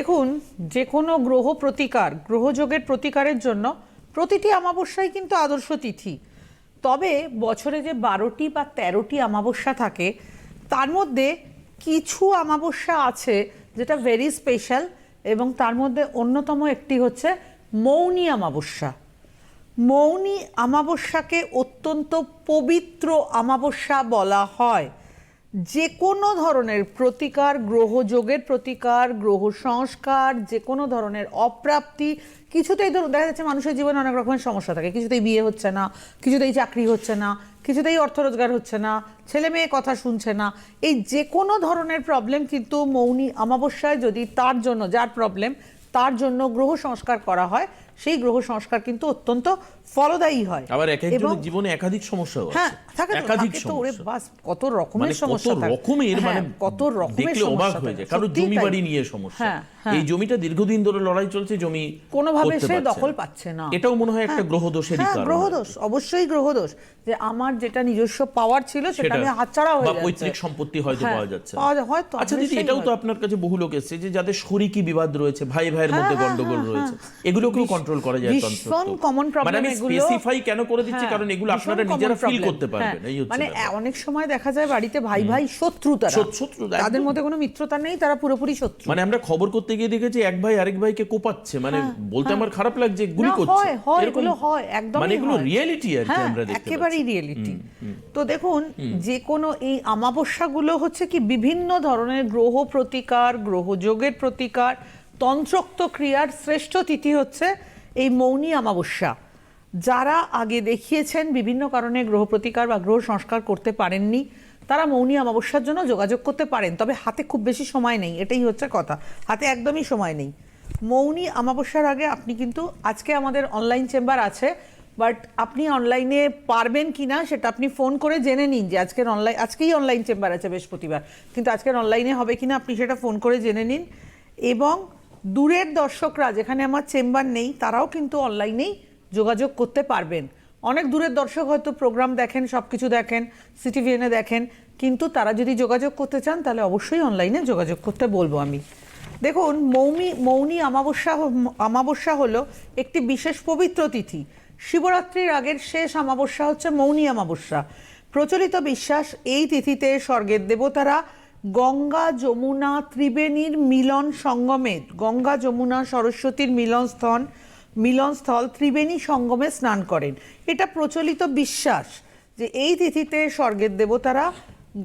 দেখুন যে কোনো গ্রহ প্রতিকার গ্রহযোগের প্রতিকারের জন্য প্রতিটি অমাবস্যাই কিন্তু আদর্শ তিথি। তবে বছরে যে বারোটি বা তেরোটি অমাবস্যা থাকে, তার মধ্যে কিছু অমাবস্যা আছে যেটা ভেরি স্পেশাল এবং তার মধ্যে অন্যতম একটি হচ্ছে মৌনী অমাবস্যা। মৌনী অমাবস্যাকে অত্যন্ত পবিত্র অমাবস্যা বলা হয়। যে কোনো ধরনের প্রতিকার গ্রহযোগের প্রতিকার, গ্রহ সংস্কার, যে কোনো ধরনের অপ্রাপ্তি, কিছুতেই ধরুন, দেখা যাচ্ছে মানুষের জীবনে অনেক রকমের সমস্যা থাকে। কিছুতেই বিয়ে হচ্ছে না, কিছুতেই চাকরি হচ্ছে না, কিছুতেই অর্থ রোজগার হচ্ছে না, ছেলে মেয়ে কথা শুনছে না। এই যে কোনো ধরনের প্রবলেম কিন্তু মৌনী অমাবস্যায় যদি তার জন্য, যার প্রবলেম তার জন্য গ্রহ সংস্কার করা হয় সেই গ্রহ সংস্কার কিন্তু অত্যন্ত ফলদায়ী হয়। আবার এক এবং- একজনের জীবনে একাধিক সমস্যা হ্যাঁ থাকে তো, একাধিক থাকে তো, ওরে বাস কত রকমের মানে কত সমস্যা থাকে। রকমের হ্যাঁ, মানে কত রকমের দেখলে অবাক হয়ে যায়। কারও জমি বাড়ি নিয়ে সমস্যা। হ্যাঁ, হ্যাঁ। এই জমিটা দীর্ঘদিন ধরে লড়াই চলছে জমি কোনোভাবে সে দখল পাচ্ছে না। এটাও মনে হয় একটা গ্রহ হ্যাঁ কারণ। গ্রহদোষ অবশ্যই গ্রহদোষ। যে আমার যেটা নিজস্ব পাওয়ার ছিল সেটা আমি হাতছাড়া হয়ে বা যাচ্ছে। পৈতৃক সম্পত্তি হয়তো হ্যাঁ, পাওয়া যাচ্ছে। হয়তো, আচ্ছা দিদি এটাও তো আপনার কাছে বহু লোক এসেছে যে যাদের শরিকি বিবাদ রয়েছে ভাই ভাইয়ের মধ্যে হ্যাঁ, গন্ডগোল হ্যাঁ, রয়েছে। হ্যাঁ। এগুলোকেও কন্ট্রোল করা যায় ভীষণ common problem মানে আমি স্পেসিফাই কেন করে দিচ্ছি? হ্যাঁ, কারণ এগুলো আপনারা নিজেরা ফিল করতে পারবেন। হ্যাঁ, এই হচ্ছে মানে অনেক সময় দেখা যায় বাড়িতে ভাই ভাই শত্রু তারা শত্রু- শত্রু, তাদের মধ্যে কোনো মিত্রতা নেই তারা পুরোপুরি শত্রু। মানে আমরা খবর করতে গিয়ে দেখেছি এক ভাই আরেক ভাইকে কোপাচ্ছে। মানে বলতে আমার খারাপ লাগছে গুলি হ্যাঁ, করছে। হয়, হয়, এগুলো হয়, একদমই মানে এগুলো রিয়েলিটি আর কি হ্যাঁ, আমরা দেখতে একেবারেই। রিয়েলিটি তো দেখুন যে কোনো এই আমাবস্যাগুলো হচ্ছে কি বিভিন্ন ধরনের গ্রহ প্রতিকার গ্রহযোগের প্রতিকার তন্ত্রোক্ত ক্রিয়ার শ্রেষ্ঠ তিথি হচ্ছে এই মৌনী অমাবস্যা। যারা আগে দেখিয়েছেন বিভিন্ন কারণে গ্রহ প্রতিকার বা গ্রহ সংস্কার করতে পারেননি, তারা মৌনী অমাবস্যার জন্য যোগাযোগ করতে পারেন। তবে হাতে খুব বেশি সময় নেই, এটাই হচ্ছে কথা। হাতে একদমই সময় নেই। মৌনী অমাবস্যার আগে আপনি কিন্তু, আজকে আমাদের অনলাইন চেম্বার আছে বাট আপনি অনলাইনে পারবেন কি না সেটা আপনি ফোন করে জেনে নিন যে আজকের অনলাইন আজকেই অনলাইন চেম্বার আছে বৃহস্পতিবার। কিন্তু আজকের অনলাইনে হবে কি না আপনি সেটা ফোন করে জেনে নিন। এবং দূরের দর্শকরা, যেখানে আমার চেম্বার নেই, তারাও কিন্তু অনলাইনেই যোগাযোগ করতে পারবেন। অনেক দূরের দর্শক হয়তো প্রোগ্রাম দেখেন সব কিছু দেখেন, সিটিভিএনে দেখেন, কিন্তু তারা যদি যোগাযোগ করতে চান, তাহলে অবশ্যই অনলাইনে যোগাযোগ করতে বলব আমি। দেখুন, মৌমি, মৌনি অমাবস্যা অমাবস্যা হলো একটি বিশেষ পবিত্র তিথি। শিবরাত্রির আগের শেষ অমাবস্যা হচ্ছে মৌনী অমাবস্যা। প্রচলিত বিশ্বাস, এই তিথিতে স্বর্গের দেবতারা গঙ্গা যমুনা ত্রিবেণীর মিলন সঙ্গমে, গঙ্গা যমুনা সরস্বতীর মিলনস্থল মিলনস্থল ত্রিবেণী সঙ্গমে স্নান করেন। এটা প্রচলিত বিশ্বাস যে এই তিথিতে স্বর্গের দেবতারা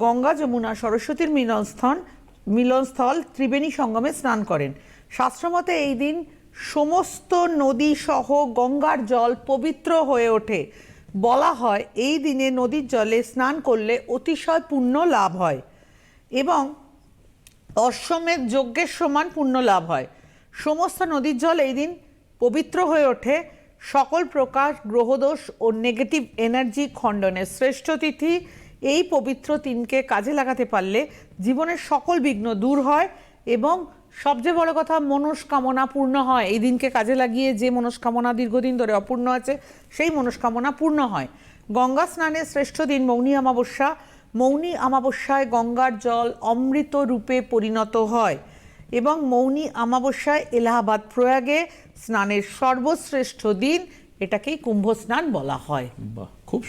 গঙ্গা যমুনা সরস্বতীর মিলনস্থল মিলনস্থল ত্রিবেণী সঙ্গমে স্নান করেন। শাস্ত্রমতে এই দিন সমস্ত নদী সহ গঙ্গার জল পবিত্র হয়ে ওঠে। বলা হয় এই দিনে নদীর জলে স্নান করলে অতিশয় পুণ্য লাভ হয়। এবং অশ্বমেধ যজ্ঞের সমান পুণ্য লাভ হয়। সমস্ত নদীর জল এই দিন পবিত্র হয়ে ওঠে। সকল প্রকার গ্রহদোষ ও নেগেটিভ এনার্জি খণ্ডনের শ্রেষ্ঠ তিথি এই পবিত্র দিনকে কাজে লাগাতে পারলে জীবনের সকল বিঘ্ন দূর হয় এবং সবচেয়ে বড় কথা, মনস্কামনা পূর্ণ হয়। এই দিনকে কাজে লাগিয়ে যে মনস্কামনা দীর্ঘদিন ধরে অপূর্ণ আছে, সেই মনস্কামনা পূর্ণ হয়। গঙ্গা স্নানের শ্রেষ্ঠ দিন মৌনী অমাবস্যা। মৌনী অমাবস্যায় গঙ্গার জল অমৃত রূপে পরিণত হয় এবং মৌনী অমাবস্যায় এলাহাবাদ প্রয়াগে স্নানের সর্বশ্রেষ্ঠ দিন, এটাকেই কুম্ভ স্নান বলা হয়। খুব